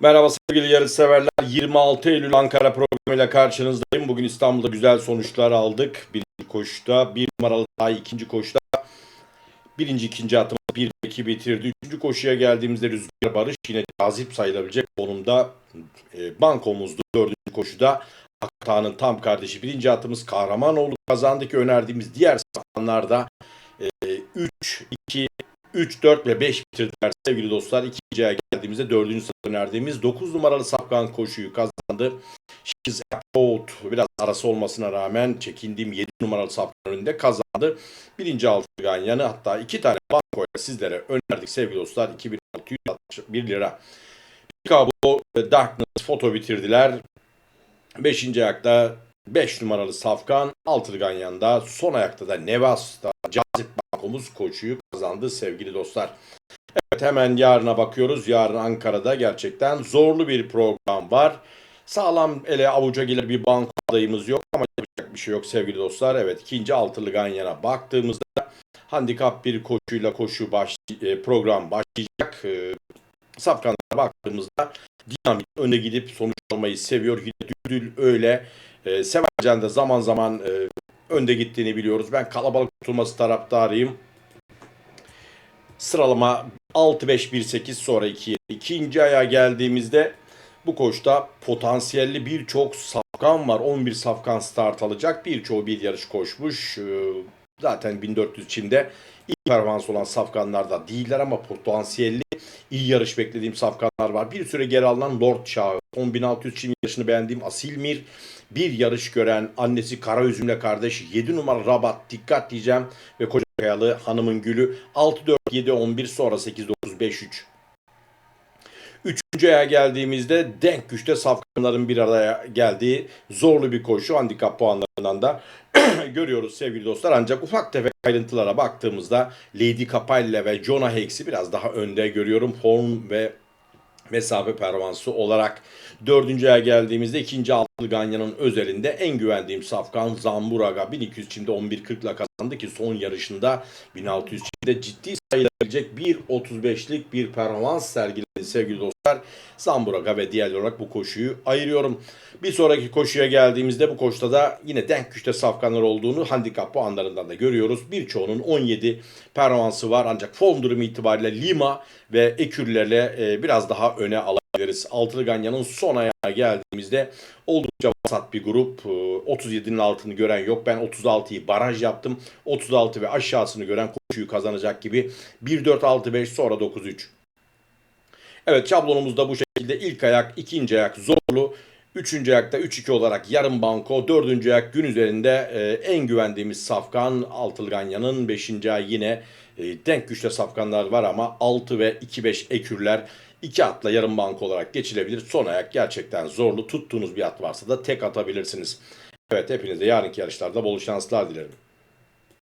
Merhaba sevgili yarışseverler. 26 Eylül Ankara programıyla karşınızdayım. Bugün İstanbul'da güzel sonuçlar aldık. Birinci koşuda, bir numaralı daha ikinci koşuda birinci ikinci atımı 1 2 bitirdi. Üçüncü koşuya geldiğimizde Rüzgar Barış yine cazip sayılabilecek konumda e, bankomuzdu. Dördüncü koşuda Akatağ'ın tam kardeşi birinci atımız Kahramanoğlu kazandı ki önerdiğimiz diğer zamanlarda 3, 2, 3, 4 ve 5 bitirdiler sevgili dostlar. İkinciye geldiğimizde dördüncü sırada önerdiğimiz 9 numaralı Safkan koşuyu kazandı. She's Applaud biraz arası olmasına rağmen çekindiğim 7 numaralı Safkan önünde kazandı. Birinci altı ganyanı hatta iki tane bankoya sizlere önerdik sevgili dostlar. 2661 lira. Chicago Darkness foto bitirdiler. Beşinci ayakta 5 numaralı Safkan, altı Ganyan'da, son ayakta da Nevas'ta bankomuz koşuyu kazandı sevgili dostlar. Evet hemen yarına bakıyoruz. Yarın Ankara'da gerçekten zorlu bir program var. Sağlam ele avuca gelir bir banko adayımız yok ama yapacak bir şey yok sevgili dostlar. Evet ikinci altılı Ganyan'a baktığımızda handikap bir koşuyla koşu baş, e, program başlayacak. E, Safkanlara baktığımızda dinamik öne gidip sonuç almayı seviyor. Yine Düdül öyle. E, Severcan da zaman zaman e, önde gittiğini biliyoruz. Ben kalabalık tutulması taraftarıyım. Sıralama 6-5-1-8 sonra 2-7. İkinci aya geldiğimizde bu koşta potansiyelli birçok safkan var. 11 safkan start alacak. Birçoğu bir yarış koşmuş. Zaten 1400 Çim'de iyi performans olan safkanlar da değiller ama potansiyelli iyi yarış beklediğim safkanlar var. Bir süre geri alınan Lord Çağı, 10600 Çim yarışını beğendiğim Asilmir, bir yarış gören annesi Kara Üzüm'le kardeş 7 numara Rabat dikkat diyeceğim ve Koca Kayalı Hanımın Gülü 6-4-7-11 sonra 8-9-5-3. Üçüncü aya geldiğimizde denk güçte safkanların bir araya geldiği zorlu bir koşu handikap puanlarından da görüyoruz sevgili dostlar. Ancak ufak tefek ayrıntılara baktığımızda Lady Capella ve Jonah Hicks'i biraz daha önde görüyorum. Form ve mesafe performansı olarak dördüncü aya geldiğimizde ikinci Ganya'nın özelinde en güvendiğim safkan Zamburaga 1200 çimde 11.40 ile kazandı ki son yarışında 1600 çimde ciddi sayılabilecek 1.35'lik bir performans sergiledi sevgili dostlar. Zamburaga ve diğer olarak bu koşuyu ayırıyorum. Bir sonraki koşuya geldiğimizde bu koşuda da yine denk güçte safkanlar olduğunu handikap puanlarından da görüyoruz. Birçoğunun 17 performansı var ancak form durumu itibariyle Lima ve Ekürlerle e, biraz daha öne alabiliriz. Altılı Ganya'nın son ayağa geldiğimizde oldukça vasat bir grup. E, 37'nin altını gören yok. Ben 36'yı baraj yaptım. 36 ve aşağısını gören koşuyu kazanacak gibi 1-4-6-5 sonra 9-3. Evet şablonumuzda bu şekilde ilk ayak, ikinci ayak zorlu. Üçüncü ayakta 3-2 olarak yarım banko. Dördüncü ayak gün üzerinde e, en güvendiğimiz safkan Altılganya'nın. Beşinci ay yine e, denk güçte safkanlar var ama 6 ve 2-5 ekürler. iki atla yarım banko olarak geçilebilir. Son ayak gerçekten zorlu. Tuttuğunuz bir at varsa da tek atabilirsiniz. Evet hepinize yarınki yarışlarda bol şanslar dilerim.